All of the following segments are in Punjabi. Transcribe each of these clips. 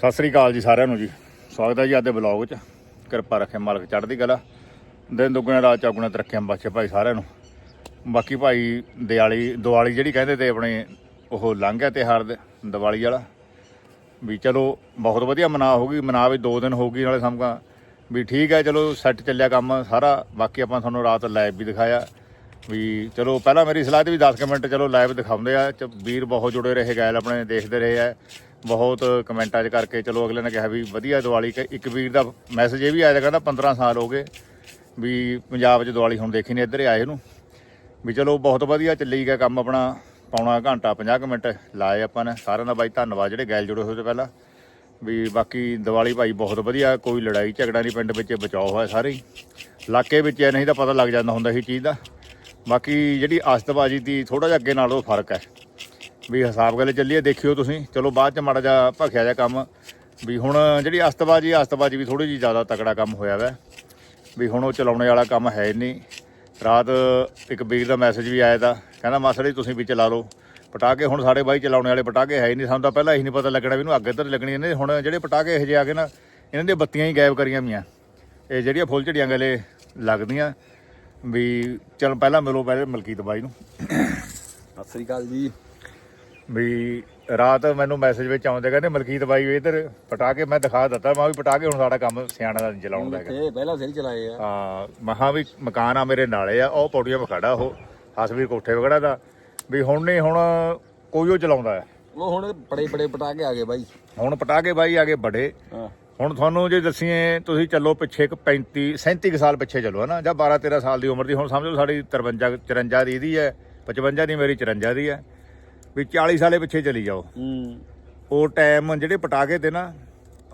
ਸਤਿ ਸ੍ਰੀ ਅਕਾਲ ਜੀ ਸਾਰਿਆਂ ਨੂੰ ਜੀ। ਸਵਾਗਤ ਹੈ ਜੀ ਅੱਜ ਦੇ ਬਲੌਗ 'ਚ। ਕਿਰਪਾ ਰੱਖੇ ਮਾਲਕ ਚੜ੍ਹਦੀ ਕਲਾ। ਦਿਨ ਦੁੱਗਣੇ, ਰਾਤ ਚੌਗੁਣੇ ਤਰੱਕੀਆਂ ਬਖਸ਼ੇ ਭਾਈ ਸਾਰਿਆਂ ਨੂੰ। ਬਾਕੀ ਭਾਈ ਦਿਵਾਲੀ ਦੀਵਾਲੀ ਜਿਹੜੀ ਕਹਿੰਦੇ ਤੇ ਆਪਣੇ ਉਹ ਲੰਘ ਗਿਆ ਤਿਉਹਾਰ ਦੇ, ਦਿਵਾਲੀ ਵਾਲਾ। ਵੀ ਚਲੋ ਬਹੁਤ ਵਧੀਆ ਮਨਾ ਹੋ ਗਈ। ਮਨਾ ਵੀ 2 ਦਿਨ ਹੋ ਗਈ ਨਾਲੇ ਸਮਝਾ। ਵੀ ਠੀਕ ਹੈ, ਚਲੋ ਸੈੱਟ ਚੱਲਿਆ ਕੰਮ ਸਾਰਾ। ਬਾਕੀ ਆਪਾਂ ਤੁਹਾਨੂੰ ਰਾਤ ਲਾਈਵ ਵੀ ਦਿਖਾਇਆ। ਵੀ ਚਲੋ ਪਹਿਲਾਂ ਮੇਰੀ ਸਲਾਹ ਤੇ ਵੀ 10 ਕੁ ਮਿੰਟ ਚਲੋ ਲਾਈਵ ਦਿਖਾਉਂਦੇ ਆ। ਚ- ਵੀਰ ਬਹੁਤ ਜੁੜੇ ਰਹੇ ਗੈਲ ਆਪਣੇ ਦੇਖਦੇ ਰਹੇ ਆ। ਬਹੁਤ ਕਮੈਂਟਾਂ 'ਚ ਕਰਕੇ ਚਲੋ ਅਗਲੇ ਨੇ ਕਿਹਾ ਵੀ ਵਧੀਆ ਦੀਵਾਲੀ ਕਿ, ਇੱਕ ਵੀਰ ਦਾ ਮੈਸੇਜ ਇਹ ਵੀ ਆਇਆ ਕਹਿੰਦਾ 15 ਸਾਲ ਹੋ ਗਏ ਵੀ ਪੰਜਾਬ 'ਚ ਦੀਵਾਲੀ ਹੁਣ ਦੇਖੀ ਨਹੀਂ ਇੱਧਰ ਆਏ ਨੂੰ ਵੀ ਚਲੋ ਬਹੁਤ ਵਧੀਆ ਚੱਲੀ ਗਿਆ ਕੰਮ ਆਪਣਾ, ਪੌਣਾ ਘੰਟਾ 50 ਕੁ ਮਿੰਟ ਲਾਏ ਆਪਾਂ ਨੇ। ਸਾਰਿਆਂ ਦਾ ਬਾਈ ਧੰਨਵਾਦ ਜਿਹੜੇ ਗੈਲ ਜੁੜੇ ਹੋਏ ਤੇ ਪਹਿਲਾਂ। ਵੀ ਬਾਕੀ ਦੀਵਾਲੀ ਭਾਈ ਬਹੁਤ ਵਧੀਆ, ਕੋਈ ਲੜਾਈ ਝਗੜਾ ਨਹੀਂ ਪਿੰਡ ਵਿੱਚ ਬਚਾਓ ਹੋਇਆ ਸਾਰੇ ਹੀ। ਇਲਾਕੇ ਵਿੱਚ ਨਹੀਂ ਤਾਂ ਪਤਾ ਲੱਗ ਜਾਂਦਾ ਹੁੰਦਾ ਸੀ ਚੀਜ਼ ਦਾ। ਬਾਕੀ ਜਿਹੜੀ ਆਸਤਬਾਜੀ ਦੀ ਥੋੜਾ ਜਿਹਾ ਅੱਗੇ ਨਾਲੋਂ ਫ਼ਰਕ ਹੈ। ਵੀ ਹਿਸਾਬ ਗੱਲ ਚੱਲੀਏ ਦੇਖਿਓ ਤੁਸੀਂ। ਚਲੋ, ਬਾਅਦ ਚ ਮਾੜਾ ਜਿਹਾ ਭਖਿਆ ਜਿਹਾ ਕੰਮ। ਵੀ ਹੁਣ ਜਿਹੜੀ ਆਸਤਬਾਜੀ ਆਸਤਬਾਜੀ ਵੀ ਥੋੜੀ ਜਿਹੀ ਜ਼ਿਆਦਾ ਤਕੜਾ ਕੰਮ ਹੋਇਆ ਵੈ। ਵੀ ਹੁਣ ਉਹ ਚਲਾਉਣੇ ਵਾਲਾ ਕੰਮ ਹੈ ਹੀ ਨਹੀਂ। ਰਾਤ ਇੱਕ ਵੀਰ ਦਾ ਮੈਸੇਜ ਵੀ ਆਇਆ ਤਾਂ ਕਹਿੰਦਾ, ਮਾਸੜ ਜੀ, ਤੁਸੀਂ ਵੀ ਚਲਾ ਲਓ। ਪਟਾਕੇ ਹੁਣ ਸਾਡੇ ਬਾਈ ਚਲਾਉਣੇ ਵਾਲੇ ਪਟਾਕੇ ਹੈ ਹੀ ਨਹੀਂ। ਸਾਨੂੰ ਤਾਂ ਪਹਿਲਾਂ ਇਹੀ ਨਹੀਂ ਪਤਾ ਲੱਗਣਾ ਵੀ ਇਹਨੂੰ ਅੱਗ ਇੱਧਰ ਲੱਗਣੀ ਇਹਨੇ ਹੁਣ ਜਿਹੜੇ ਪਟਾਕੇ ਇਹੋ ਜਿਹੇ ਆ ਗਏ ਨਾ, ਇਹਨਾਂ ਦੀਆਂ ਬੱਤੀਆਂ ਹੀ ਗਾਇਬ ਕਰੀਆਂ ਮੀਆਂ ਇਹ ਜਿਹੜੀਆਂ ਫੁੱਲ ਝੜੀਆਂ ਗਲੇ ਲੱਗਦੀਆਂ, ਵੀ ਚਲ ਪਹਿਲਾਂ ਮਿਲੋ ਪਹਿਲੇ ਮਲਕੀਤ ਬਾਈ ਨੂੰ। ਸਤਿ ਸ੍ਰੀ ਅਕਾਲ ਜੀ। ਵੀ ਰਾਤ ਮੈਨੂੰ ਮੈਸੇਜ ਵਿੱਚ ਆਉਂਦੇ ਕਹਿੰਦੇ ਮਲਕੀਤ ਬਾਈ ਇਧਰ ਪਟਾਕੇ ਮੈਂ ਦਿਖਾ ਦਿੱਤਾ। ਮੈਂ ਵੀ ਪਟਾਕੇ ਹੁਣ ਸਾਡਾ ਕੰਮ ਸਿਆਣਾ ਦਾ ਨਹੀਂ ਚਲਾਉਣ ਦਾ ਹੈਗਾ। ਤੇ ਪਹਿਲਾਂ ਸਿਰ ਚਲਾਏ ਆ। ਹਾਂ ਮਹਾ ਵੀ ਮਕਾਨ ਆ ਮੇਰੇ ਨਾਲੇ ਆ ਉਹ ਪੌੜੀਆਂ 'ਤੇ ਖੜਾ ਉਹ ਹਸਵੀਰ ਕੋਠੇ ਖੜਾ ਦਾ। ਵੀ ਹੁਣ ਨਹੀਂ ਹੁਣ ਕੋਈ ਉਹ ਚਲਾਉਂਦਾ ਹੈ। ਉਹ ਹੁਣ ਬੜੇ ਬੜੇ ਪਟਾਕੇ ਆ ਗਏ ਬਾਈ। ਹੁਣ ਪਟਾਕੇ ਬਾਈ ਆ ਗਏ ਬੜੇ ਹਾਂ। ਹੁਣ ਤੁਹਾਨੂੰ ਜੇ ਦੱਸੀਏ ਤੁਸੀਂ ਚੱਲੋ ਪਿੱਛੇ ਇੱਕ 35 37 ਕੁ ਸਾਲ ਪਿੱਛੇ ਚੱਲੋ ਹਨਾ ਜਾਂ 12 13 ਸਾਲ ਦੀ ਉਮਰ ਦੀ ਹੁਣ ਸਮਝੋ ਸਾਡੀ 53 54 ਦੀ ਇਹਦੀ ਹੈ 55 ਦੀ ਮੇਰੀ 54 ਦੀ ਹੈ। ਵੀ 40 ਸਾਲੇ ਪਿੱਛੇ ਚਲੀ ਜਾਓ। ਹੂੰ। ਉਹ ਟਾਈਮ ਜਿਹੜੇ ਪਟਾਕੇ ਤੇ ਨਾ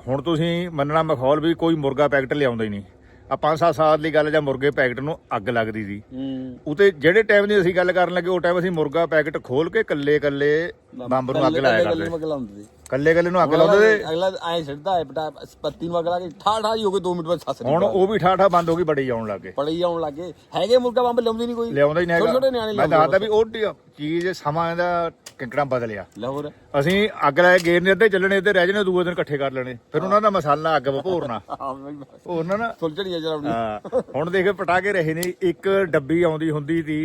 ਹੁਣ ਤੁਸੀਂ ਮੰਨਣਾ ਮਖੌਲ ਵੀ ਕੋਈ ਮੁਰਗਾ ਪੈਕਟ ਲਿਆਉਂਦਾ ਹੀ ਨਹੀਂ। ਆ 5-7 ਸਾਲ ਦੀ ਗੱਲ ਜਾਂ ਮੁਰਗੇ ਪੈਕਟ ਨੂੰ ਅੱਗ ਲੱਗਦੀ ਸੀ। ਹੂੰ। ਉਤੇ ਜਿਹੜੇ ਟਾਈਮ ਦੀ ਅਸੀਂ ਗੱਲ ਕਰਨ ਲੱਗੇ ਉਹ ਟਾਈਮ ਅਸੀਂ ਮੁਰਗਾ ਪੈਕਟ ਖੋਲ ਕੇ ਕੱਲੇ ਕੱਲੇ ਬੰਬ ਨੂੰ ਅੱਗ ਲਾਇਆ ਕਰਦੇ। ਸੀ। ਕੱਲੇ ਕੱਲੇ ਨੂੰ ਅੱਗ ਲਾਉਂਦੇ ਤੇ ਅਗਲਾ ਐ ਛੱਡਦਾ ਹੈ ਪਟਾ ਪੱਤੀ ਨੂੰ ਅਗਲਾ ਕੇ ਠਾ ਠਾ ਹੀ ਹੋ ਕੇ 2 ਮਿੰਟ ਬਾਅਦ ਸੱਸ ਹੁਣ ਉਹ ਵੀ ਠਾਠਾ ਬੰਦ ਹੋ ਗਈ ਬੜੀ ਆਉਣ ਲੱਗੇ ਪੜੀ ਆਉਣ ਲੱਗੇ ਹੈਗੇ ਮੁਰਗਾ ਬੰਬ ਲਾਉਂਦੇ ਨਹੀਂ ਕੋਈ। ਲਿਆਉਂਦਾ ਹੀ ਨਹੀਂ ਛੋਟੇ ਛੋਟੇ ਹੈਗਾ ਨਿਆਣੇ ਮੈਂ ਦੱਸਦਾ ਵੀ ਉਹ ਚੀਜ਼ ਸਮਾਂ ਦਾ ਕਿੰਕਣਾ ਬਦਲਿਆ। ਲਾਹੌਰ। ਅਸੀਂ ਅੱਗ ਲਾਏ ਗੇਰ ਨੇ ਅੱਧੇ ਚੱਲਣੇ ਅੱਧੇ ਰਹਿ ਜਣੇ ਦੂਏ ਦਿਨ ਇਕੱਠੇ ਕਰ ਲੈਣੇ। ਫਿਰ ਉਹਨਾਂ ਦਾ ਮਸਾਲਾ ਅੱਗ ਉਹ ਉਹਨਾਂ ਨਾ ਫੁੱਲ ਝੜੀਆਂ ਚਲਾਉਣੀ ਹਾਂ। ਹੁਣ ਦੇਖ ਪਟਾਕੇ ਰਹੇ ਨੇ ਇੱਕ ਡੱਬੀ ਆਉਂਦੀ ਹੁੰਦੀ ਸੀ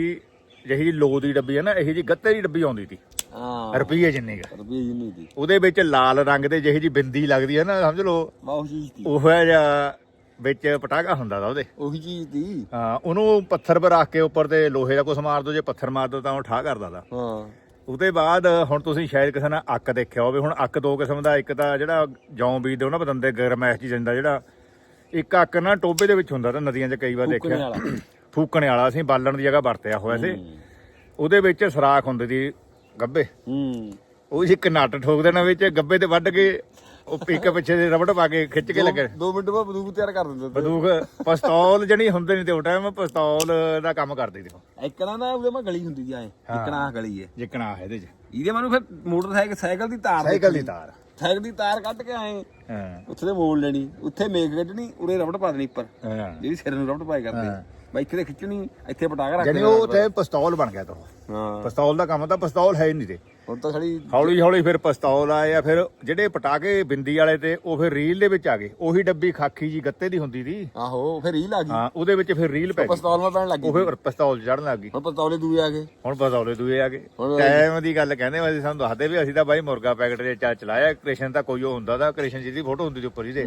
ਜਿਹੀ ਲੋ ਦੀ ਡੱਬੀ ਹੈ ਨਾ ਇਹੀ ਜੀ ਗੱਤੇ ਦੀ ਡੱਬੀ ਆਉਂਦੀ ਸੀ। ਹਾਂ। ਰੁਪਈਏ ਜਿੰਨੀ ਜਿੰਨੀ ਦੀ। ਉਹਦੇ ਵਿੱਚ ਲਾਲ ਰੰਗ ਦੇ ਜਿਹੀ ਜੀ ਬਿੰਦੀ ਲੱਗਦੀ ਹੈ ਨਾ ਸਮਝ ਲਓ। ਵਾਹ ਚੀਜ਼ ਦੀ। ਉਹ ਜਿਹਾ ਵਿੱਚ ਪਟਾਕਾ ਹੁੰਦਾ ਦਾ ਉਹਦੇ। ਉਹੀ ਚੀਜ਼ ਦੀ। ਹਾਂ ਉਹਨੂੰ ਪੱਥਰ 'ਤੇ ਰੱਖ ਕੇ ਉੱਪਰ ਤੇ ਲੋਹੇ ਦਾ ਕੁਛ ਮਾਰ ਦੋ ਜੇ ਪੱਥਰ ਮਾਰ ਦੋ ਤਾਂ ਉਹ ਠਾ ਕਰਦਾ ਦਾ ਹਾਂ। ਉਹਦੇ ਬਾਅਦ ਹੁਣ ਤੁਸੀਂ ਸ਼ਾਇਦ ਕਿਸੇ ਨੇ ਅੱਕ ਦੇਖਿਆ ਹੋਵੇ ਹੁਣ ਅੱਕ ਦੋ ਕਿਸਮ ਦਾ ਇੱਕ ਤਾਂ ਜਿਹੜਾ ਜੌਂ ਬੀਜਦੇ ਉਹਨਾਂ ਬੰਦੇ ਗਰਮੈਸ਼ ਜੀ ਦਿੰਦਾ ਜਿਹੜਾ ਇੱਕ ਅੱਕ ਨਾ ਟੋਬੇ ਦੇ ਵਿੱਚ ਹੁੰਦਾ ਤਾਂ ਨਦੀਆਂ 'ਚ ਕਈ ਵਾਰ ਫੂਕਣੇ ਦੇਖਿਆ। ਵਾਲਾ। ਫੂਕਣੇ ਵਾਲਾ ਅਸੀਂ ਬਾਲਣ ਦੀ ਜਗ੍ਹਾ ਵਰਤਿਆ ਹੋਇਆ ਸੀ। ਉਹਦੇ ਵਿੱਚ ਸਰਾਖ ਹੁੰਦੀ ਸੀ ਗੱਬੇ? ਹੂੰ। ਉਹ ਜੀ ਇੱਕ ਨੱਟ ਠੋਕ ਦੇਣਾ ਵਿੱਚ ਗੱਬੇ ਤੇ ਵੱਢ ਕੇ ਉਹ ਪੀਕ ਪਿੱਛੇ ਦੇ ਰਬੜ ਪਾ ਕੇ ਖਿੱਚ ਕੇ ਲੱਗੇ। 2 ਮਿੰਟ ਬਾਅਦ ਬੰਦੂਕ ਤਿਆਰ ਕਰ ਦਿੰਦੇ ਬੰਦੂਕ ਪਿਸਤੌਲ ਜਣੀ ਹੁੰਦੇ ਨਹੀਂ ਤੇ ਉਹ ਟਾਈਮ ਪਿਸਤੌਲ ਦਾ ਕੰਮ ਕਰਦੇ ਸੀ ਇੱਕ ਨਾ ਨਾ ਉਹਦੇ ਮੈਂ ਗਲੀ ਹੁੰਦੀ ਦੀ ਐ ਆਹ ਗਲੀ ਐ ਜਿੱਕਣਾ ਇਹਦੇ 'ਚ। ਇਹਦੇ ਮੈਨੂੰ ਫਿਰ ਮੋਟਰਸਾਈਕਲ ਸਾਈਕਲ ਦੀ ਤਾਰ ਸਾਈਕਲ ਦੀ ਤਾਰ। ਸਾਈਕਲ ਦੀ ਤਾਰ ਕੱਢ ਕੇ ਆਏ ਹਾਂ। ਉੱਥੇ ਮੋੜ ਲੈਣੀ ਉੱਥੇ ਮੇਕ ਕੱਢਣੀ ਉਰੇ ਰਬੜ ਪਾ ਦੇਣੀ ਉੱਪਰ। ਹਾਂ। ਜਿਹੜੀ ਸਿਰ ਨੂੰ ਰਬੜ ਪਾਏ ਕਰਦੇ। ਬਾਈ ਇੱਥੇ ਤੇ ਖਿੱਚਣੀ ਇੱਥੇ ਪਟਾਕਾ ਰੱਖ ਦੇਣਾ ਉਹ ਤੇ ਪਿਸਤੌਲ ਬਣ ਗਿਆ ਤਾਂ। ਹਾਂ। ਪਿਸਤੌਲ ਦਾ ਕੰਮ ਤਾਂ ਪਿਸਤੌਲ ਹੈ ਹੀ ਨਹੀਂ ਤੇ। ਹੁਣ ਤਾਂ ਸਾਡੀ ਹੌਲੀ ਹੌਲੀ ਫਿਰ ਪਿਸਤੌਲ ਆਏ ਆ ਫਿਰ ਜਿਹੜੇ ਪਟਾਕੇ ਬਿੰਦੀ ਵਾਲੇ ਤੇ ਉਹ ਫਿਰ ਰੀਲ ਦੇ ਵਿੱਚ ਆ ਗਏ। ਉਹੀ ਡੱਬੀ ਖਾਕੀ ਜੀ ਗੱਤੇ ਦੀ ਹੁੰਦੀ ਸੀ। ਆਹੋ ਫਿਰ ਰੀਲ ਆ ਗਈ। ਹਾਂ ਉਹਦੇ ਵਿੱਚ ਫਿਰ ਰੀਲ ਪੈ ਗਈ। ਪਿਸਤੌਲ ਨਾਲ ਪੈਣ ਲੱਗੀ ਉਹ ਫਿਰ ਪਿਸਤੌਲ ਚੜਨ ਲੱਗ ਗਈ। ਹੁਣ ਪਿਸਤੌਲੇ ਦੂਏ ਆ ਗਏ। ਹੁਣ ਪਿਸਤੌਲੇ ਦੂਏ ਆ ਗਏ। ਟਾਈਮ ਦੀ ਗੱਲ ਕਹਿੰਦੇ ਅਸੀਂ ਸਾਨੂੰ ਦੱਸਦੇ ਵੀ ਅਸੀਂ ਤਾਂ ਬਾਈ ਮੁਰਗਾ ਪੈਕਟ ਦੇ ਚਾ ਚਲਾਇਆ ਕ੍ਰਿਸ਼ਨ ਤਾਂ ਕੋਈ ਉਹ ਹੁੰਦਾ ਦਾ ਕ੍ਰਿਸ਼ਨ ਜੀ ਦੀ ਫੋਟੋ ਹੁੰਦੀ ਸੀ ਉੱਪਰ ਇਹਦੇ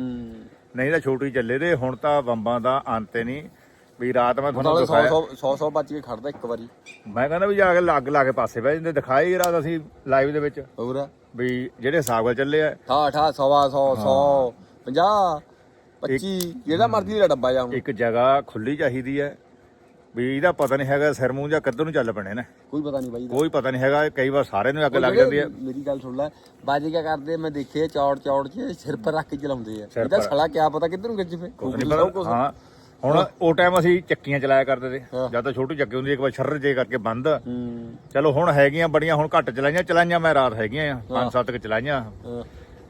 ਨਹੀਂ ਤਾਂ ਛੋਟੀ ਚੱਲੇ ਤੇ ਹੁਣ ਤਾਂ ਬੰਬਾਂ ਦਾ ਅੰਤ ਨਹੀਂ। ਵੀ ਰਾਤ ਮੈਂ ਤੁਹਾਨੂੰ ਨਾਲੇ 100 ਦਿਖਾਇਆ। 100 100 ਬਚ ਕੇ ਖੜਦਾ ਇੱਕ ਵਾਰੀ। ਮੈਂ ਕਹਿੰਦਾ ਵੀ ਜਾ ਕੇ ਲੱਗ ਲਾ ਕੇ ਪਾਸੇ ਬਹਿ ਜਾਂਦੇ ਦਿਖਾਈ ਹੀ ਰਾਤ ਅਸੀਂ ਲਾਈਵ ਦੇ ਵਿੱਚ। ਹੋਰ? ਵੀ ਜਿਹੜੇ ਹਿਸਾਬ ਨਾਲ ਚੱਲੇ ਆ। ਠਾ ਠਾ ਸਵਾ 100 100 50 25 ਜਿਹੜਾ ਮਰਜ਼ੀ ਦਾ ਡੱਬਾ ਜਾ ਹੁਣ ਇੱਕ ਜਗ੍ਹਾ ਖੁੱਲੀ ਚਾਹੀਦੀ ਹੈ। ਵੀ ਇਹਦਾ ਪਤਾ ਨਹੀਂ ਹੈਗਾ ਸਿਰ ਮੂੰਹ ਜਾਂ ਕਿੱਧਰ ਨੂੰ ਚੱਲ ਪਣੇ ਨੇ। ਕੋਈ ਪਤਾ ਨਹੀਂ ਬਾਈ ਕੋਈ ਪਤਾ ਨਹੀਂ ਹੈਗਾ ਕਈ ਵਾਰ ਸਾਰੇ ਨੂੰ ਅੱਗ ਲੱਗ ਜਾਂਦੀ ਹੈ। ਮੇਰੀ ਗੱਲ ਸੁਣ ਲੈ ਬਾਜੀ ਕਿਆ ਕਰਦੇ ਮੈਂ ਦੇਖੇ ਚੌੜ ਚੌੜ ਚ ਸਿਰ ਪਰ ਰੱਖ ਕੇ ਚਲਾਉਂਦੇ ਆ। ਇਹਦਾ। ਸਾਲਾ ਕਿਆ ਪਤਾ ਕਿੱਧਰ ਨੂੰ ਨਹੀਂ ਪਤਾ ਹਾਂ। ਹੁਣ ਉਹ ਟਾਈਮ ਅਸੀਂ ਚੱਕੀਆਂ ਚਲਾਇਆ ਕਰਦੇ ਤੇ। ਜਦ ਤਾਂ ਛੋਟੀ ਚੱਕੀ ਹੁੰਦੀ ਇੱਕ ਵਾਰ ਛਰਰ ਜੇ ਕਰਕੇ ਬੰਦ। ਚਲੋ ਹੁਣ ਹੈਗੀਆਂ ਬੜੀਆਂ ਹੁਣ ਘੱਟ ਚਲਾਈਆਂ। ਚਲਾਈਆਂ ਮੈਂ ਰਾਤ ਹੈਗੀਆਂ ਆ ਪੰਜ ਸੱਤ ਕੁ ਚਲਾਈਆਂ।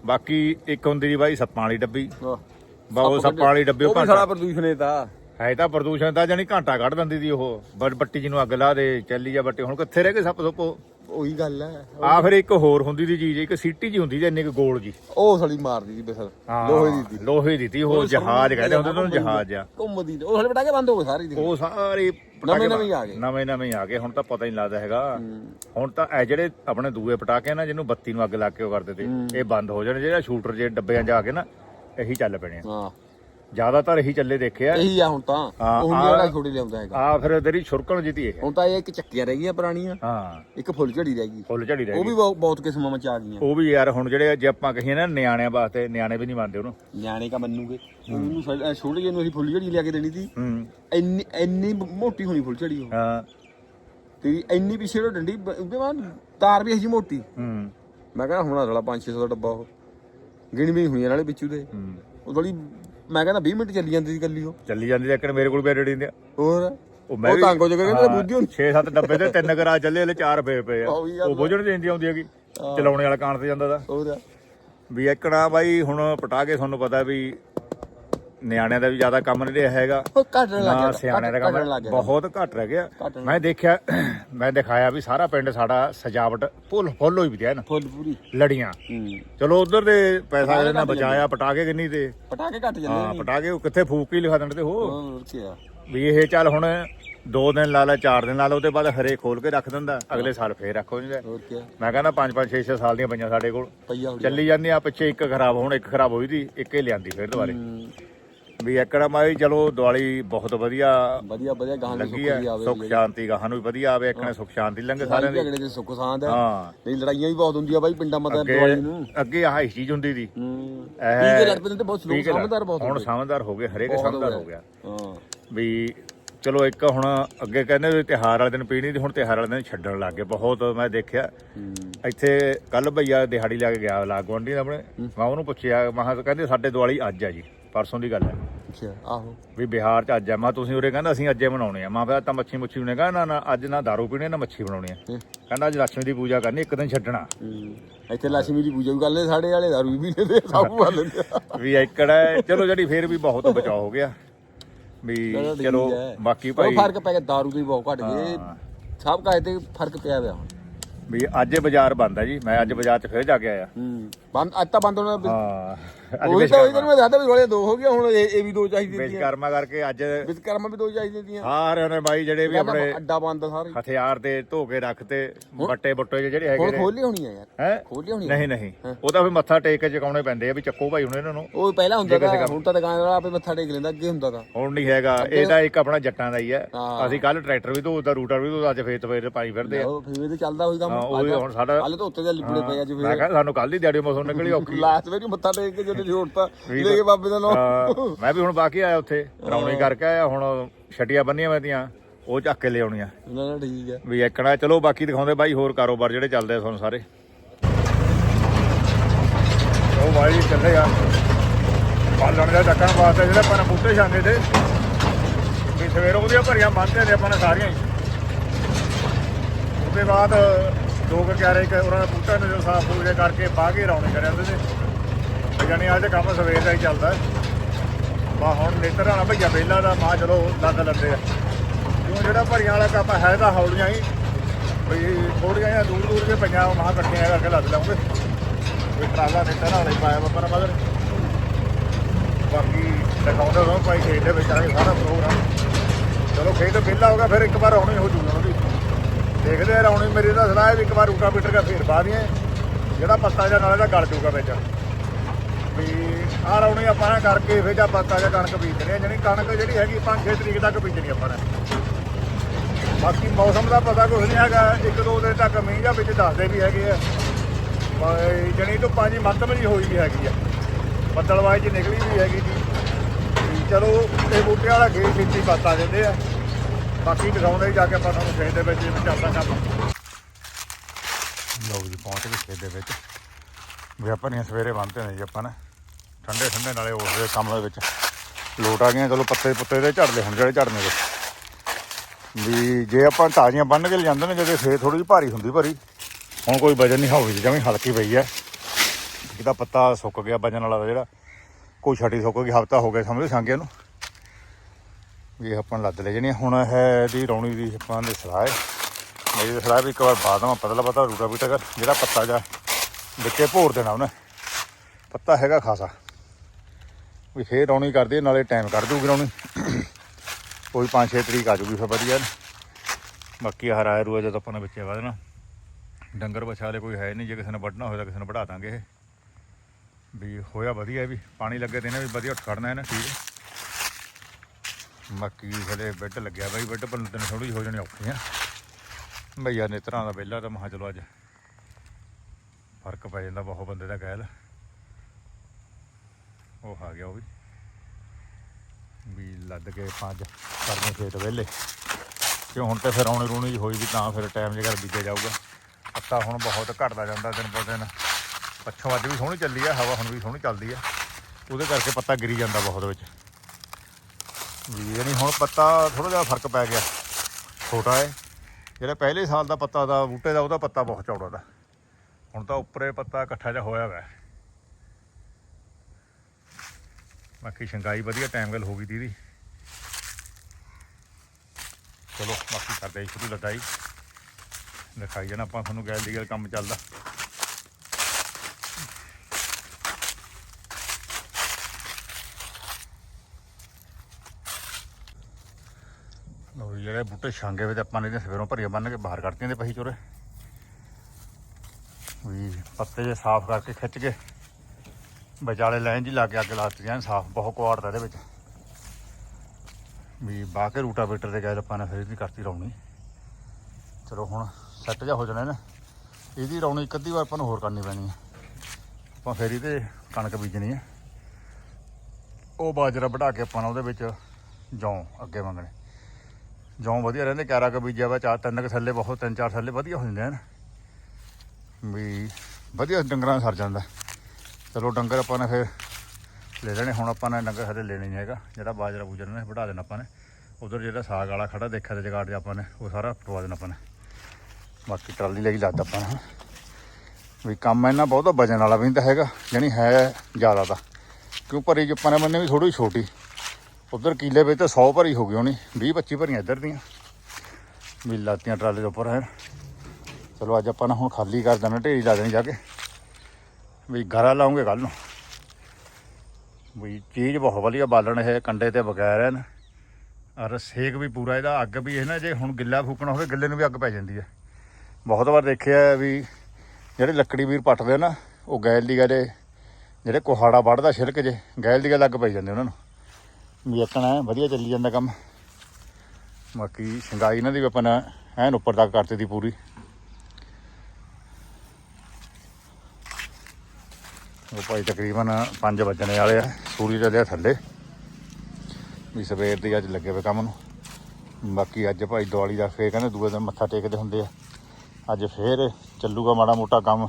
ਬਾਕੀ ਇੱਕ ਹੁੰਦੀ ਦੀ ਬਾਈ ਸੱਪਾਂ ਵਾਲੀ ਡੱਬੀ। ਹਾਂ। ਬਾਉ ਸੱਪਾਂ ਵਾਲੀ ਡੱਬੀ ਉਹ ਸਾਲਾ ਪ੍ਰਦੂਸ਼ਣ ਹੈ ਤਾਂ। ਹੈ ਤਾਂ ਪ੍ਰਦੂਸ਼ਣ ਤਾਂ ਜਾਨੀ ਘੰਟਾ ਕੱਢ ਦਿੰਦੀ ਦੀ ਉਹ। ਬੱਟੀ ਜਿਹਨੂੰ ਅੱਗ ਲਾ ਦੇ ਚੱਲੀ ਜਾ ਬੱਟੀ। ਹੁਣ ਕਿੱਥੇ ਰਹਿ ਗਏ ਸੱਪ ਸੁੱਪ ਉਹੀ ਗੱਲ ਹੈ। ਆ ਫਿਰ ਇੱਕ ਹੋਰ ਹੁੰਦੀ ਦੀ ਚੀਜ਼ ਇੱਕ ਸੀਟੀ ਜੀ ਹੁੰਦੀ ਜੀ ਇੰਨੇ ਕੁ ਗੋਲ ਜੀ ਉਹ ਸਾਲੀ ਮਾਰਦੀ ਸੀ ਬਸਰ ਲੋਹੇ ਦੀ ਸੀ। ਲੋਹੇ ਦੀ ਤੀ ਉਹ ਜਹਾਜ਼ ਕਹਿੰਦੇ ਹੁੰਦੇ ਉਹਨੂੰ ਜਹਾਜ਼ ਆ ਘੁੰਮਦੀ। ਉਹ ਸਾਲੇ ਪਟਾਕੇ ਬੰਦ ਹੋ ਗਏ ਸਾਰੇ ਦੀ ਉਹ ਸਾਰੇ ਨਵੇਂ ਨਵੇਂ ਹੀ ਆ ਗਏ। ਨਵੇਂ ਨਵੇਂ ਹੀ ਆ ਗਏ ਹੁਣ ਤਾਂ ਪਤਾ ਹੀ ਨਹੀਂ ਲੱਗਦਾ ਹੈਗਾ। ਹੁਣ ਤਾਂ ਇਹ ਜਿਹੜੇ ਆਪਣੇ ਦੂਏ ਪਟਾਕੇ ਆ ਨਾ ਜਿਹਨੂੰ ਬੱਤੀ ਨੂੰ ਅੱਗ ਲਾ ਕੇ ਉਹ ਕਰਦੇ ਤੇ ਇਹ ਬੰਦ ਹੋ ਜਾਣ ਜਿਹੜਾ ਸ਼ੂਟਰ ਜੇ ਡੱਬਿਆਂ ਆ ਕੇ ਨਾ ਇਹੀ ਚੱਲ ਪੈਣੇ ਆ। ਹਾਂ। ਜ਼ਿਆਦਾਤਰ ਇਹੀ ਚੱਲੇ ਦੇਖੇ ਆ। ਇਹੀ ਆ ਹੁਣ ਤਾਂ। ਹਾਂ, ਉਹ ਆਹ- ਜਿਹੜਾ ਛੋਟੀ ਲਿਆਉਂਦਾ ਹੈਗਾ। ਆ ਫਿਰ ਤੇਰੀ ਛੁਰਕਣ ਜਿੱਤੀ ਇਹ। ਹੁਣ ਤਾਂ ਇਹ ਇੱਕ ਚੱਕੀਆਂ ਰਹਿ ਗਈਆਂ ਪੁਰਾਣੀਆਂ। ਹਾਂ। ਇੱਕ ਫੁੱਲ ਝੜੀ ਰਹਿ ਗਈ। ਫੁੱਲ ਝੜੀ ਰਹਿ ਉਹ ਗਈ। ਵੀ ਬਹੁਤ ਬਹੁਤ ਕਿਸਮਾਂ ਵਿੱਚ ਆ ਗਈਆਂ। ਉਹ ਵੀ ਯਾਰ ਹੁਣ ਜਿਹੜੇ ਜੇ ਆਪਾਂ ਕਹੀਏ ਨਾ ਨਿਆਣਿਆਂ ਵਾਸਤੇ ਨਿਆਣੇ ਵੀ ਨਹੀਂ ਮੰਨਦੇ ਉਹਨੂੰ। ਨਿਆਣੇ ਕਾ ਮੰਨੂਗੇ? ਉਹਨੂੰ ਸਾਡੇ- ਛੋਟੇ ਜਿਹੇ ਨੂੰ ਅਸੀਂ ਫੁੱਲ ਝੜੀ ਲਿਆ ਕੇ ਦੇਣੀ ਸੀ। ਹੂੰ। ਇੰਨੀ ਇੰਨੀ ਮੋਟੀ ਹੋਣੀ ਫੁੱਲ ਝੜੀ ਉਹ। ਹਾਂ। ਤੇ ਇੰਨੀ ਪਿੱਛੇ ਉਹ ਡੰਡੀ ਬ- ਉਹਦੇ ਬਾਅਦ ਤਾਰ ਵੀ ਜਿਹੀ ਮੋਟੀ। ਹੂੰ। ਮੈਂ ਕਹਿੰਦਾ ਹੁਣ ਰਲਾ 5-600 ਦਾ ਡੱਬਾ ਉਹ। ਗਿਣੀ ਵੀ ਹੋਣੀ ਨਾਲੇ ਵਿੱਚ ਹੂੰ। ਉਹ ਥੋੜੀ ਮੈਂ ਕਹਿੰਦਾ 20 ਮਿੰਟ ਚੱਲੀ ਜਾਂਦੀ ਸੀ ਕੱਲੀ ਉਹ। ਚੱਲੀ ਜਾਂਦੀ ਇੱਕ ਮੇਰੇ ਕੋਲ ਵੀ ਰੇੜੀ ਆ। ਹੋਰ? ਉਹ ਮੈਂ ਉਹ ਤੰਗ ਹੋ ਜਾਏਗਾ ਕਹਿੰਦਾ ਬੁੱਧੀ ਹੁੰਦੀ 6-7 ਡੱਬੇ ਤੇ ਤਿੰਨ ਕਰਾ ਚੱਲੇ ਹਲੇ ਚਾਰ ਪਏ ਪਏ ਆ। ਉਹੀ ਗੱਲ ਉਹ ਬੁਝਣ ਆਉਂਦੀ ਹੈਗੀ। ਚਲਾਉਣੇ ਵਾਲਾ ਕਾਣ ਤੇ ਜਾਂਦਾ ਦਾ। ਹੋਰ? ਵੀ ਇੱਕਣਾ ਬਾਈ ਹੁਣ ਪਟਾਕੇ ਤੁਹਾਨੂੰ ਪਤਾ ਵੀ ਨਿਆਣਿਆਂ ਦਾ ਵੀ ਜ਼ਿਆਦਾ ਕੰਮ ਨਹੀਂ ਰਿਹਾ ਹੈਗਾ। ਉਹ ਲੱਗ ਨਾ ਗਿਆ। ਸਿਆਣਿਆਂ ਦਾ ਕੰਮ ਬਹੁਤ ਘੱਟ ਰਹਿ ਗਿਆ। ਮੈਂ ਦੇਖਿਆ ਮੈਂ ਦਿਖਾਇਆ ਵੀ ਸਾਰਾ ਪਿੰਡ ਸਾਡਾ ਸਜਾਵਟ ਫੁੱਲ ਫੁੱਲ ਹੋਈ ਵੀ ਹੈ ਨਾ। ਫੁੱਲ ਪੂਰੀ। ਲੜੀਆਂ। ਹੂੰ। ਚਲੋ ਉਧਰ ਦੇ ਪੈਸਾ ਘੱਟ ਬਚਾਇਆ ਪਟਾਕੇ ਕਿੰਨੀ ਤੇ ਪਟਾਕੇ ਘੱਟ ਜਾਂਦੇ ਹਾਂ ਪਟਾਕੇ ਉਹ ਕਿੱਥੇ ਫੂਕ ਹੀ ਲਿਖਾ ਦਿੰਦੇ ਤੇ ਕੀ ਆ। ਵੀ ਇਹ ਚੱਲ ਹੁਣ ਦੋ ਦਿਨ ਲਾ ਲਾ ਚਾਰ ਦਿਨ ਲਾ ਲਾ ਉਹਦੇ ਬਾਅਦ ਹਰੇ ਖੋਲ ਕੇ ਰੱਖ ਦਿੰਦਾ। ਅਗਲੇ ਸਾਲ ਫੇਰ ਰੱਖੋ ਕੀ ਆ। ਮੈਂ ਕਹਿੰਦਾ 5 5 6 6 ਸਾਲ ਦੀਆਂ ਪਈਆਂ ਸਾਡੇ ਕੋਲ। ਹੋ ਚੱਲੀ ਜਾਂਦੀਆਂ ਪਿੱਛੇ ਇੱਕ ਖਰਾਬ ਹੁਣ ਇੱਕ ਖਰਾਬ ਹੋਈ ਦੀ ਇੱਕ ਹੀ ਲਿਆਂਦੀ ਫੇਰ ਦੁਬਾਰੇ। ਵੀ ਇੱਕੜਾ ਮਾਈ ਚਲੋ ਦੀਵਾਲੀ ਬਹੁਤ ਵਧੀਆ ਵਧੀਆ ਵਧੀਆ ਗਾਹਾਂ ਦੀ ਸੁੱਖ ਲੱਗੀ ਦੀ ਆਵੇ ਸੁੱਖ ਸ਼ਾਂਤੀ ਗਾਹਾਂ ਨੂੰ ਵੀ ਵਧੀਆ ਆਵੇ ਇੱਕਨੇ ਸੁੱਖ ਸ਼ਾਂਤੀ ਲੰਘੇ ਸਾਰਿਆਂ ਦੀ। ਝਗੜੇ ਦੇ ਸੁੱਖ ਸਾਂਦ ਹੈ। ਹਾਂ। ਨਹੀਂ ਲੜਾਈਆਂ ਵੀ ਬਹੁਤ ਹੁੰਦੀਆਂ ਬਾਈ ਪਿੰਡਾਂ ਮਤਾਂ ਅੱਗੇ ਦਿਵਾਲੀ ਨੂੰ। ਅੱਗੇ ਆਹ ਹੀ ਚੀਜ਼ ਹੁੰਦੀ ਦੀ ਹੂੰ। ਇਹ- ਪੀ ਕੇ ਲੜ ਪੈਂਦੇ ਤੇ ਬਹੁਤ ਲੋਕ ਕੇ ਲੜ- ਸਮਝਦਾਰ ਬਹੁਤ ਹੁਣ ਹੁੰਦੇ। ਸਮਝਦਾਰ ਹੋ ਗਏ ਹਰੇਕ ਬਹੁਤ ਸਮਝਦਾਰ ਹੋ ਹੋ ਗਿਆ। ਹਾਂ। ਵੀ ਚਲੋ ਇੱਕ ਹੁਣ ਅੱਗੇ ਕਹਿੰਦੇ ਵੀ ਤਿਹਾਰ ਵਾਲੇ ਦਿਨ ਪੀਣੀ ਤੇ ਹੁਣ ਤਿਹਾਰ ਵਾਲੇ ਦਿਨ ਛੱਡਣ ਲੱਗ ਗਏ। ਬਹੁਤ ਮੈਂ ਦੇਖਿਆ। ਹੂੰ। ਇੱਥੇ ਕੱਲ ਭਈਆ ਦਿਹਾੜੀ ਲਾ ਕੇ ਗਿਆ ਲਾ ਗੁਆਂਢੀ ਆਪਣੇ। ਮੈਂ ਉਹਨੂੰ ਪੁੱਛਿਆ ਮੈਂ ਕਿਹਾ ਕਹਿੰਦੇ ਸਾਡੇ ਦੀਵਾਲੀ ਅੱਜ ਆ ਜੀ। ਪਰਸੋਂ ਦੀ ਗੱਲ ਹੈ। ਅੱਛਾ ਆਹੋ। ਵੀ ਬਿਹਾਰ ਚ ਅੱਜ ਹੈ। ਮੈਂ ਤੁਸੀਂ ਉਰੇ ਕਹਿੰਦਾ ਅਸੀਂ ਅੱਜੇ ਬਣਾਉਣੇ ਆ ਮੈਂ ਕਿਹਾ ਤਾਂ ਮੱਛੀ ਮੁੱਛੀ ਉਹਨੇ ਕਹਿੰਦਾ ਨਾ ਅੱਜ ਨਾ ਦਾਰੂ ਪੀਣੇ ਨਾ ਮੱਛੀ ਬਣਾਉਣੀ ਆ ਕਹਿੰਦਾ ਅੱਜ ਲక్ష్ਮੀ ਦੀ ਪੂਜਾ ਕਰਨੀ ਇੱਕ ਦਿਨ ਛੱਡਣਾ। ਇੱਥੇ ਲక్ష్ਮੀ ਦੀ ਪੂਜਾ ਵੀ ਕਰ ਲੈ ਸਾਡੇ ਵਾਲੇ ਦਾਰੂ ਵੀ ਪੀਂਦੇ ਤੇ ਸਭ ਕਰ ਲੈਂਦੇ ਆ। ਵੀ ਐਕੜ ਹੈ? ਚਲੋ ਜਿਹੜੀ ਫੇਰ ਵੀ ਬਹੁਤ ਬਚਾਅ ਹੋ ਗਿਆ। ਵੀ ਚਲੋ ਬਾਕੀ ਭਾਈ ਫ਼ਰਕ ਪੈ ਗਿਆ ਦਾਰੂ ਦੇ ਬਹੁਤ ਘਟ ਗਏ ਸਭ ਕਾਇ ਤੇ ਫ਼ਰਕ ਪਿਆ ਹੋਇਆ ਹੁਣ। ਵੀ ਅੱਜ ਬਾਜ਼ਾਰ ਬੰਦ ਹੈ ਜੀ। ਮੈਂ ਅੱਜ ਬਾਜ਼ਾਰ ਚ ਫੇਰ ਜਾ ਕੇ ਆਇਆ। ਹੂੰ। ਬੰਦ ਅੱਜ ਤਾਂ ਬੰਦ ਹੋਣਾ ਹਾਂ। ਉਹੀ ਤਾਂ ਉਹੀ ਤਾਂ ਮੈਂ ਦੱਸਦਾ ਵੀ ਥੋੜੇ ਦੋ ਹੋ ਗਏ ਹੁਣ ਇਹ ਇਹ ਵੀ ਦੋ ਚਾਹੀਦੀਆਂ ਦੀਆਂ ਵਿਸ਼ਕਰਮਾ ਕਰਕੇ ਅੱਜ ਵਿਸ਼ਕਰਮਾ ਵੀ ਦੋ ਚਾਹੀਦੀਆਂ ਦੀਆਂ ਸਾਰਿਆਂ ਨੇ ਬਾਈ ਜਿਹੜੇ ਵੀ ਆਪਣੇ ਅੱਡਾ ਬੰਦ ਸਾਰੇ। ਹਥਿਆਰ ਤੇ ਧੋ ਕੇ ਰੱਖਤੇ ਬੱਟੇ ਬੁੱਟੇ ਜਿਹੇ ਜਿਹੜੇ ਹੈਗੇ ਹੁਣ ਨੇ। ਖੋਲੀ ਹੋਣੀ ਆ ਯਾਰ। ਹੈ? ਖੋਲੀ ਹੋਣੀ ਆ। ਨਹੀਂ ਨਹੀਂ। ਉਹ ਤਾਂ ਫਿਰ ਮੱਥਾ ਟੇਕ ਕੇ ਚਕਾਉਣੇ ਪੈਂਦੇ ਆ ਵੀ ਚੱਕੋ ਭਾਈ ਹੁਣ ਇਹਨਾਂ ਨੂੰ। ਉਹ ਪਹਿਲਾਂ ਹੁੰਦਾ ਤਾਂ ਹੁਣ ਤਾਂ ਦੁਕਾਨ ਵਾਲਾ ਆਪੇ ਮੱਥਾ ਟੇਕ ਲੈਂਦਾ ਅੱਗੇ ਹੁੰਦਾ ਤਾਂ। ਹੁਣ ਨਹੀਂ ਹੈਗਾ। ਇਹ ਤਾਂ ਇੱਕ ਆਪਣਾ ਜੱਟਾਂ ਦਾ ਹੀ ਹੈ ਹਾਂ। ਅਸੀਂ ਕੱਲ ਟਰੈਕਟਰ ਵੀ ਧੋਦਾ ਰੂਟਰ ਵੀ ਧੋਦਾ ਅੱਜ ਫੇਰ ਤਵੇਰ ਪਾਈ ਫਿਰਦੇ ਆ। ਉਹ ਫਿਰ ਤੇ ਚੱਲਦਾ ਹੋਈ ਕੰਮ। ਹਾਂ ਉਹ ਵੀ ਹੁਣ ਸਾਡਾ ਹਾਲੇ ਤਾਂ ਉੱਤੇ ਦੇ ਲਿਬੜੇ ਪਏ ਅੱਜ ਮੈਂ ਫਿਰ। ਕਿਹਾ ਸਾਨੂੰ ਕੱਲ ਦੀ ਦਿਹਾੜੀ ਮੌਸਮ ਨਿਕਲੀ ਔਖੀ ਲਾਸਟ ਵਾਰੀ ਮੱਥਾ ਟੇਕ ਕੇ ਜਦੋਂ ਛੋੜਤਾ ਵੀ ਲੈ ਕੇ ਬਾਬੇ ਦਾ ਨਾਮ। ਹਾਂ, ਮੈਂ ਵੀ ਹੁਣ ਬਾਕੀ ਆਇਆ ਉੱਥੇ ਰੌਣੀ ਕਰਕੇ ਆਇਆ ਹੁਣ ਛਟੀਆਂ ਬੰਨੀਆਂ ਮੈਂ ਦੀਆਂ ਉਹ ਚੱਕ ਕੇ ਲਿਆਉਣੀਆਂ ਨਾ ਨਾ ਠੀਕ ਹੈ ਵੀ ਇੱਕਣਾ ਚਲੋ ਬਾਕੀ ਦਿਖਾਉਂਦੇ ਬਾਈ ਹੋਰ ਕਾਰੋਬਾਰ ਜਿਹੜੇ ਚੱਲਦੇ ਆ ਤੁਹਾਨੂੰ ਸਾਰੇ। ਉਹ ਬਾਈ ਚੱਲੇ ਆ। ਪਾਲਣ ਦਾ ਡੱਕਣ ਵਾਸਤੇ ਜਿਹੜੇ ਆਪਾਂ ਬੂਟੇ ਛਾਂਦੇ ਤੇ। ਵੀ ਸਵੇਰੋਂ ਉਹਦੀਆਂ ਭਰੀਆਂ ਬੰਨ੍ਹਦੇ ਨੇ ਆਪਾਂ ਨੇ ਸਾਰੀਆਂ ਹੀ। ਉਹਦੇ ਬਾਅਦ ਦੋ ਕੁ ਕਿਆਰੇ ਕਿ ਉਹਨਾਂ ਦਾ ਬੂਟਾ ਨੇ ਜੋ ਸਾਫ਼ ਸੂਫ ਕਰਕੇ ਬਾਗੇ ਰੌਣੇ ਕਰਿਆ ਉਹਦੇ ਤੇ। ਤੇ ਜਾਣੀ ਅੱਜ ਕੰਮ ਸਵੇਰ ਦਾ ਹੀ ਚੱਲਦਾ। ਬਾ, ਹੁਣ ਨੇਤਰ ਵਾਲਾ ਭਈਆ ਬੇਲਾ ਦਾ, ਮਾਂ ਚਲੋ ਲੱਦ ਲੈਂਦੇ ਆ। ਕਿਉਂ ਜਿਹੜਾ ਭਰੀਆਂ ਵਾਲਾ ਕੰਮ ਹੈ, ਤਾਂ ਹੌਲੀਆਂ ਹੀ। ਵੀ ਥੋੜੀਆਂ ਜਿਹਾ ਦੂਰ ਦੂਰ ਕੇ ਪਈਆਂ ਉਹ ਮਾਂ ਇਕੱਠੀਆਂ ਕਰਕੇ ਲੱਦ ਲਾਉਂਗੇ। ਵੀ ਟਰਾਲਾ ਨੇਤਰ ਵਾਲਾ ਹੀ ਪਾਇਆ ਬੱਪਰ ਮਗਰ। ਬਾਕੀ ਦਿਖਾਉਂਦੇ ਹਾਂ ਭਾਈ ਖੇਤ ਦੇ ਵਿੱਚ ਆ ਕੇ ਸਾਰਾ ਪ੍ਰੋਗਰਾਮ। ਚਲੋ, ਖੇਡ ਵਿਹਲਾ ਹੋਗਾ ਫਿਰ ਇੱਕ ਵਾਰ ਆਉਣੀ ਹੋ ਜੂਗਾ ਉਹਦੀ। ਦੇਖਦੇ ਆ, ਰੌਣੀ ਮੇਰੀ ਦਾ ਸਲਾਹ ਹੈ ਵੀ ਇੱਕ ਵਾਰ ਰੂਟਾ ਬੀਟਰ ਦਾ ਫੇਰ ਪਾ ਦਈਏ। ਜਿਹੜਾ ਪੱਤਾ ਜਾਂ ਨਾਲੇ ਦਾ ਗਲ ਜੂਗਾ ਵਿੱਚ। ਵੀ ਆਹ ਰੌਣੀ ਆਪਾਂ ਨੇ ਕਰਕੇ ਫਿਰ ਜਾਂ ਪੱਤਾ ਜਾਂ ਕਣਕ ਬੀਜਣੀ ਹੈ ਜਾਣੀ ਕਣਕ ਜਿਹੜੀ ਹੈਗੀ 5-6 ਤਰੀਕ ਤੱਕ ਬੀਜਣੀ ਆਪਾਂ ਨੇ। ਬਾਕੀ ਮੌਸਮ ਦਾ ਪਤਾ ਕੁਝ ਨਹੀਂ ਹੈਗਾ। ਇੱਕ ਦੋ ਦਿਨ ਤੱਕ ਮੀਂਹ ਜਾਂ ਵਿੱਚ ਦੱਸਦੇ ਵੀ ਹੈਗੇ ਆ। ਬਾਈ ਜਣੀ ਤੋਂ ਪੰਜ ਮੱਧਮ ਜੀ ਹੋਈ ਵੀ ਹੈਗੀ ਆ। ਬੱਦਲਵਾਈ ਚ ਨਿਕਲੀ ਵੀ ਹੈਗੀ ਜੀ। ਚਲੋ, ਇਹ ਬੂਟੇ ਵਾਲਾ ਖੇਤ ਖੇਤੀ ਪੱਤਾ ਦਿੰਦੇ ਆ। ਬਾਕੀ ਦਿਖਾਉਂਦੇ ਜਾ ਕੇ ਆਪਾਂ ਤੁਹਾਨੂੰ ਖੇਤ ਦੇ ਵਿੱਚ ਜਿਵੇਂ ਚੱਲਦਾ ਕੰਮ। ਲਓ ਜੀ, ਪਹੁੰਚ ਗਏ ਖੇਤ ਦੇ ਵਿੱਚ। ਵੀ ਆਪਾਂ ਨੇ ਸਵੇਰੇ ਬੰਨ੍ਹਦੇ ਨੇ ਜੀ ਆਪਾਂ ਨੇ। ਠੰਡੇ ਠੰਡੇ ਨਾਲੇ ਉਸ ਦੇ ਕੰਮ ਦੇ ਵਿੱਚ ਲੋਟ ਆ ਗਈਆਂ। ਚਲੋ ਪੱਤੇ ਪੁੱਤੇ ਦੇ ਝੜਦੇ ਹੁਣ ਜਿਹੜੇ ਝੜਨੇ ਦੇ। ਵੀ ਜੇ ਆਪਾਂ ਤਾਜ਼ੀਆਂ ਬੰਨ ਕੇ ਲਿਆਂਦੇ ਨੇ, ਜਦੋਂ ਫੇਰ ਥੋੜੀ ਜਿਹੀ ਭਾਰੀ ਹੁੰਦੀ ਭਰੀ। ਹੁਣ ਕੋਈ ਵਜਨ ਨਹੀਂ ਹੋਊਗੀ ਜਿਵੇਂ ਹਲਕੀ ਪਈ ਹੈ ਇਹਦਾ ਪੱਤਾ ਸੁੱਕ ਗਿਆ ਵਜਨ ਵਾਲਾ ਜਿਹੜਾ। ਕੋਈ ਛੱਟੀ ਸੁੱਕ ਗਈ ਹਫਤਾ ਹੋ ਗਿਆ ਸਮਝ ਸੰਗੇ ਨੂੰ। ਵੀ ਆਪਾਂ ਲੱਦ ਲੈ ਜਣੀ ਹੁਣ ਹੈ ਦੀ ਰੌਣੀ ਦੀ ਆਪਾਂ ਦੇ ਸਲਾਹ ਹੈ। ਮੇਰੀ ਸਲਾਹ ਵੀ ਇੱਕ ਵਾਰ ਬਾਅਦ ਮੈਂ ਪਤਲਾ ਪਤਾ ਰੂਟਾ ਬੀਟਾ ਕਰ ਜਿਹੜਾ ਪੱਤਾ ਜਾ ਵਿੱਚੇ ਭੋਰ ਦੇਣਾ ਉਹਨੇ। ਪੱਤਾ ਹੈਗਾ ਖਾਸਾ। ਵੀ ਫੇਰ ਰੌਣੀ ਕਰਦੀ ਹੈ, ਨਾਲੇ ਟਾਈਮ ਕੱਢ ਦੂਗੀ ਰੌਣੀ ਕੋਈ 5-6 ਤਰੀਕ ਆ ਜੂਗੀ ਫਿਰ ਵਧੀਆ। ਬਾਕੀ ਆਹ ਰਾਇ ਰੂਆ ਜਦੋਂ ਆਪਾਂ ਨੇ ਵਿੱਚੇ ਵਧਣਾ ਡੰਗਰ ਬਛਾਲੇ ਕੋਈ ਹੈ ਨਹੀਂ ਜੇ ਕਿਸੇ ਨੇ ਵੱਢਣਾ ਹੋਇਆ ਤਾਂ ਕਿਸੇ ਨੂੰ ਵਢਾ ਦਾਂਗੇ ਇਹ। ਵੀ ਹੋਇਆ ਵਧੀਆ ਵੀ ਪਾਣੀ ਲੱਗੇ ਤੇ ਇਹਨੇ ਵੀ ਵਧੀਆ ਉੱਠ ਖੜਨਾ ਹੈ ਨਾ ਠੀਕ। ਹੈ ਬਾਕੀ ਹਲੇ ਬੈੱਡ ਲੱਗਿਆ ਬਾਈ ਬੈੱਡ ਪਰ ਤਿੰਨ ਥੋੜੀ ਹੋ ਜਾਣੀ ਔਖੀ ਆ। ਭਈਆ ਨੇ ਤਰ੍ਹਾਂ ਦਾ ਵਿਹਲਾ ਤਾਂ ਮਹਾ ਚਲੋ ਅੱਜ ਫ਼ਰਕ ਪੈ ਜਾਂਦਾ ਬਹੁਤ ਬੰਦੇ ਦਾ ਕਹਿਲ ਉਹ ਆ ਗਿਆ ਉਹ ਵੀ। ਵੀ ਲੱਦ ਕੇ ਪੰਜ ਕਰਨੇ ਖੇਤ ਵਿਹਲੇ। ਕਿਉਂ ਹੁਣ ਤੇ ਫਿਰ ਆਉਣੀ ਰੂਣੀ ਜਿਹੀ ਹੋਈ ਵੀ ਤਾਂ ਫਿਰ ਟਾਈਮ ਜੇਕਰ ਬੀਜਿਆ ਜਾਊਗਾ। ਪੱਤਾ ਹੁਣ ਬਹੁਤ ਘਟਦਾ ਜਾਂਦਾ ਦਿਨ ਪਰ ਦਿਨ। ਪੱਛੋਂ ਅੱਜ ਵੀ ਸੋਹਣੀ ਚੱਲੀ ਆ, ਹਵਾ ਹੁਣ ਵੀ ਸੋਹਣੀ ਚੱਲਦੀ ਆ। ਉਹਦੇ ਕਰਕੇ ਪੱਤਾ ਗਿਰੀ ਜਾਂਦਾ ਬਹੁਤ ਵਿੱਚ। ਵੀ ਇਹ ਨਹੀਂ ਹੁਣ ਪੱਤਾ ਥੋੜਾ ਜਿਹਾ ਫ਼ਰਕ ਪੈ ਗਿਆ। ਛੋਟਾ ਹੈ। ਜਿਹੜਾ ਪਹਿਲੇ ਸਾਲ ਦਾ ਪੱਤਾ ਦਾ ਬੂਟੇ ਦਾ, ਉਹਦਾ ਪੱਤਾ ਬਹੁਤ ਚੌੜਾ ਦਾ। ਹੁਣ ਤਾਂ ਉੱਪਰੇ ਪੱਤਾ ਇਕੱਠਾ ਜਿਹਾ ਹੋਇਆ ਹੋਇਆ ਬਾਕੀ ਸ਼ੰਗਾਈ ਵਧੀਆ ਟਾਈਮ ਗੱਲ ਹੋ ਗਈ ਦੀ ਚਲੋ, ਬਾਕੀ ਕਰਦੇ ਹਾਂ ਸ਼ੁਰੂ ਲਟਾਈ ਦਿਖਾਈ ਜਾਣਾ ਆਪਾਂ ਤੁਹਾਨੂੰ ਗੈਲ ਦੀ ਗੱਲ ਕੰਮ ਚੱਲਦਾ। ਲੋ ਜਿਹੜੇ ਬੂਟੇ ਛਾਂਗੇ ਵਿੱਚ ਆਪਾਂ ਨੇ ਇਹਦੇ ਸਵੇਰੋਂ ਭਰੀਆਂ ਬੰਨ ਕੇ ਬਾਹਰ ਕੱਢਤੀਆਂ ਦੇ ਪਹੀ ਚੋਰੇ। ਪੱਤੇ ਜੇ ਸਾਫ਼ ਕਰਕੇ ਖਿੱਚ ਕੇ ਵਿਚਾਲੇ ਲਾਈਨ ਜੀ ਲਾ ਕੇ ਅੱਗ ਲਾਤੀਆਂ ਸਾਫ਼, ਬਹੁਤ ਕੁਆੜਦਾ ਇਹਦੇ ਵਿੱਚ। ਵੀ ਬਾਹ ਕੇ ਰੂਟਾਵੇਟਰ ਦੇ ਗਏ ਆਪਾਂ ਨੇ ਫਿਰ ਇਹਦੀ ਕਰਤੀ ਰੌਣੀ। ਚਲੋ ਹੁਣ ਸੈੱਟ ਜਾ ਹੋ ਜਾਣਾ ਨਾ ਇਹਦੀ ਰੌਣੀ ਇੱਕ ਅੱਧੀ ਵਾਰ ਆਪਾਂ ਨੂੰ ਹੋਰ ਕਰਨੀ ਪੈਣੀ ਹੈ ਆਪਾਂ ਫੇਰ ਇਹਦੇ ਕਣਕ ਬੀਜਣੀ ਹੈ ਉਹ ਬਾਜਰਾ ਵਢਾ ਕੇ ਆਪਾਂ ਨੇ ਉਹਦੇ ਵਿੱਚ ਜੌਂ ਅੱਗੇ ਮੰਗਣੇ। ਜੌਂ ਵਧੀਆ ਰਹਿੰਦੇ ਕਿਆਰਾ ਕ ਬੀਜਿਆ ਵਾ, ਚਾਰ ਤਿੰਨ ਕੁ ਥੱਲੇ ਬਹੁਤ, ਤਿੰਨ ਚਾਰ ਥੱਲੇ ਵਧੀਆ ਹੋ ਜਾਂਦੇ ਹਨ ਵੀ ਵਧੀਆ ਡੰਗਰਾਂ ਸਰ ਜਾਂਦਾ। ਚਲੋ ਡੰਗਰ ਆਪਾਂ ਨੇ ਫਿਰ ਲੈ ਲੈਣੇ, ਹੁਣ ਆਪਾਂ ਨੇ ਡੰਗਰ ਹਲੇ ਲੈਣੇ ਨਹੀਂ ਹੈਗਾ। ਜਿਹੜਾ ਬਾਜਰਾ ਬੂਜਰਾ ਨੇ ਵਢਾ ਦੇਣਾ ਆਪਾਂ ਨੇ। ਉਧਰ ਜਿਹੜਾ ਸਾਗ ਵਾਲਾ ਖੜਾ ਦੇਖਿਆ ਤੇ ਜਗਾੜ 'ਚ ਆਪਾਂ ਨੇ, ਉਹ ਸਾਰਾ ਪਵਾ ਦੇਣਾ ਆਪਾਂ ਨੇ। ਬਾਕੀ ਟਰਾਲੀ ਲਈ ਲੱਦ ਆਪਾਂ ਨੇ। ਹੁਣ। ਵੀ ਕੰਮ ਇਹਨਾਂ ਬਹੁਤਾ ਵਜਨ ਵਾਲਾ ਵੀ ਨਹੀਂ ਤਾਂ ਹੈਗਾ, ਜਾਣੀ ਹੈ ਜ਼ਿਆਦਾ ਤਾਂ। ਕਿਉਂ ਭਰੀ ਜੋ ਆਪਾਂ ਨੇ ਮੰਨੇ ਵੀ ਥੋੜੀ ਛੋਟੀ। ਉਧਰ ਕੀਲੇ ਵਿੱਚ ਤਾਂ 100 ਭਰੀ ਹੋ ਗਈ ਹੋਣੀ 20 25 ਭਰੀਆਂ ਇੱਧਰ ਦੀਆਂ। ਵੀ ਲਾਤੀਆਂ ਟਰਾਲੇ ਦੇ ਉੱਪਰ ਹੈ ਚਲੋ ਅੱਜ ਆਪਾਂ ਨਾ ਹੁਣ ਖਾਲੀ ਕਰ ਦੇਣਾ, ਢੇਰੀ ਲਾ ਦੇਣੀ ਜਾ ਕੇ। ਵੀ ਗਾਰਾ ਲਾਉਂਗੇ ਕੱਲ ਨੂੰ। ਵੀ ਚੀਜ਼ ਬਹੁਤ ਵਧੀਆ ਬਾਲਣ ਇਹ ਕੰਡੇ ਤੇ ਬਗੈਰ ਹੈ ਨਾ ਔਰ ਸੇਕ ਵੀ ਪੂਰਾ ਇਹਦਾ, ਅੱਗ ਵੀ ਇਹ ਨਾ ਜੇ ਹੁਣ ਗਿੱਲਾ ਫੂਕਣਾ ਹੋਵੇ, ਗਿੱਲੇ ਨੂੰ ਵੀ ਅੱਗ ਪੈ ਜਾਂਦੀ ਹੈ। ਬਹੁਤ ਵਾਰ ਦੇਖਿਆ ਵੀ ਜਿਹੜੇ ਲੱਕੜੀ ਵੀਰ ਪੱਟਦੇ ਨਾ, ਉਹ ਗੈਲ ਦੀ ਗਾਲੇ ਜਿਹੜੇ ਕੁਹਾੜਾ ਵੱਢਦਾ ਛਿਲਕ ਜੇ, ਗੈਲ ਦੀ ਗੱਲ ਅੱਗ ਪਈ ਜਾਂਦੀ ਉਹਨਾਂ ਨੂੰ। ਵੀ ਇੱਕਣਾ ਵਧੀਆ ਚੱਲੀ ਜਾਂਦਾ ਕੰਮ। ਬਾਕੀ ਸ਼ਿੰਗਾਈ ਇਹਨਾਂ ਦੀ ਵੀ ਆਪਾਂ ਐਨ ਉੱਪਰ ਤੱਕ ਕਰਤੀ ਦੀ ਪੂਰੀ। ਉਹ ਭਾਈ, ਤਕਰੀਬਨ 5 ਵੱਜਣੇ ਵਾਲੇ ਆ। ਸੂਰੀ ਚੱਲਿਆ ਥੱਲੇ। ਵੀ ਸਵੇਰ ਦੇ ਅੱਜ ਲੱਗੇ ਵੇ ਕੰਮ ਨੂੰ। ਬਾਕੀ ਅੱਜ ਭਾਈ ਦੀਵਾਲੀ ਦਾ ਫੇਰ ਕਹਿੰਦੇ ਦੂਏ ਦਿਨ ਮੱਥਾ ਟੇਕਦੇ ਹੁੰਦੇ ਆ। ਅੱਜ ਫੇਰ ਚੱਲੂਗਾ ਮਾੜਾ ਮੋਟਾ ਕੰਮ।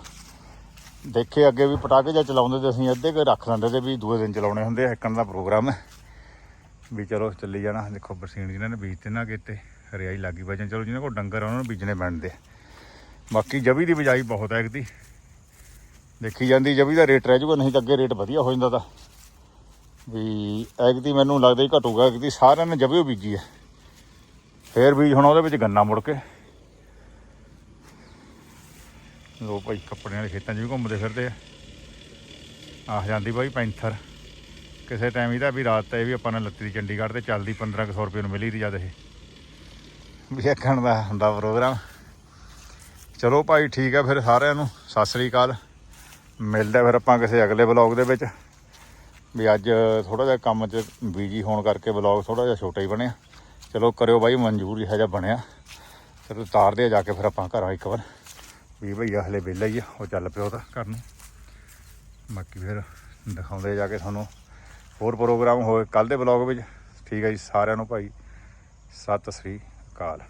ਦੇਖੇ ਅੱਗੇ ਵੀ ਪਟਾਕੇ ਜਾਂ ਚਲਾਉਂਦੇ ਤੇ ਅਸੀਂ ਅੱਧੇ ਕੁ ਰੱਖ ਲੈਂਦੇ ਤੇ ਵੀ ਦੂਏ ਦਿਨ ਚਲਾਉਣੇ ਹੁੰਦੇ ਆ। ਇੱਕਣ ਦਾ ਪ੍ਰੋਗਰਾਮ ਹੈ। ਵੀ ਚਲੋ ਚੱਲੀ ਜਾਣਾ। ਦੇਖੋ ਬਰਸੀਨ ਜਿਹਨਾਂ ਨੇ ਬੀਜ ਤੇ ਨਾ ਕੀਤੇ। ਹਰਿਆਈ ਲੱਗੀ ਵਜਨ ਚਲੋ ਜਿਹਨਾਂ ਕੋਲ ਡੰਗਰ ਆ, ਉਹਨਾਂ ਨੂੰ ਬੀਜਣੇ ਪੈਣਦੇ ਆ। ਬਾਕੀ ਜਵੀ ਦੀ ਬਿਜਾਈ ਬਹੁਤ ਹੈ ਇੱਕ ਦੀ। ਦੇਖੀ ਜਾਂਦੀ ਜਬੀ ਦਾ ਰੇਟ ਰਹਿ ਜੂਗਾ ਨਹੀਂ ਤਾਂ ਅੱਗੇ ਰੇਟ ਵਧੀਆ ਹੋ ਜਾਂਦਾ ਤਾਂ। ਵੀ ਐਗਤੀ ਮੈਨੂੰ ਲੱਗਦਾ ਹੀ ਘਟੂਗਾ ਐਗਤੀ ਸਾਰਿਆਂ ਨੇ ਜਵੀ ਓ ਬੀਜੀ ਹੈ। ਫੇਰ ਵੀ ਹੁਣ ਉਹਦੇ ਵਿੱਚ ਗੰਨਾ ਮੁੜ ਕੇ। ਲੋ ਭਾਈ, ਕੱਪੜਿਆਂ ਦੇ ਖੇਤਾਂ 'ਚ ਵੀ ਘੁੰਮਦੇ ਫਿਰਦੇ ਆ। ਆਹ ਜਾਂਦੀ ਬਾਈ ਪੈਂਥਰ। ਕਿਸੇ ਟਾਈਮ ਇਹਦਾ ਵੀ ਰਾਤ ਤਾਂ ਇਹ ਵੀ ਆਪਾਂ ਨੇ ਲੱਤੀ ਦੀ ਚੰਡੀਗੜ੍ਹ ਤੇ ਚੱਲਦੀ 1500 ਰੁਪਏ ਨੂੰ ਮਿਲੀ ਦੀ ਜਦ ਇਹ। ਵੇਖਣ ਦਾ ਹੁੰਦਾ ਪ੍ਰੋਗਰਾਮ ਚਲੋ ਭਾਈ ਠੀਕ ਹੈ, ਫਿਰ ਸਾਰਿਆਂ ਨੂੰ ਸਤਿ ਸ੍ਰੀ ਅਕਾਲ। ਮਿਲਦਾ ਫਿਰ ਆਪਾਂ ਕਿਸੇ ਅਗਲੇ ਵਲੌਗ ਦੇ ਵਿੱਚ। ਵੀ ਅੱਜ ਥੋੜਾ ਜਿਹਾ ਕੰਮ 'ਚ ਬੀਜੀ ਹੋਣ ਕਰਕੇ ਵਲੌਗ ਥੋੜਾ ਜਿਹਾ ਛੋਟਾ ਹੀ ਬਣਿਆ। ਚਲੋ ਕਰਿਓ ਬਾਈ, ਮਨਜ਼ੂਰ ਜਿਹਾ ਜਿਹਾ ਬਣਿਆ। ਚਲੋ ਉਤਾਰਦੇ ਆ ਜਾ ਕੇ ਫਿਰ ਆਪਾਂ ਘਰਾਂ ਇੱਕ ਵਾਰ। ਵੀ ਭਈਆ ਹਲੇ ਵਿਹਲਾ ਹੀ ਆ, ਉਹ ਚੱਲ ਪਿਓ ਤਾਂ ਘਰ ਨੂੰ। ਬਾਕੀ ਫਿਰ ਦਿਖਾਉਂਦੇ ਆ ਜਾ ਕੇ ਤੁਹਾਨੂੰ। ਹੋਰ ਪ੍ਰੋਗਰਾਮ ਹੋਏ ਕੱਲ ਦੇ ਵਲੌਗ ਵਿੱਚ। ਠੀਕ ਹੈ ਜੀ, ਸਾਰਿਆਂ ਨੂੰ ਭਾਈ, ਸਤਿ ਸ੍ਰੀ ਅਕਾਲ।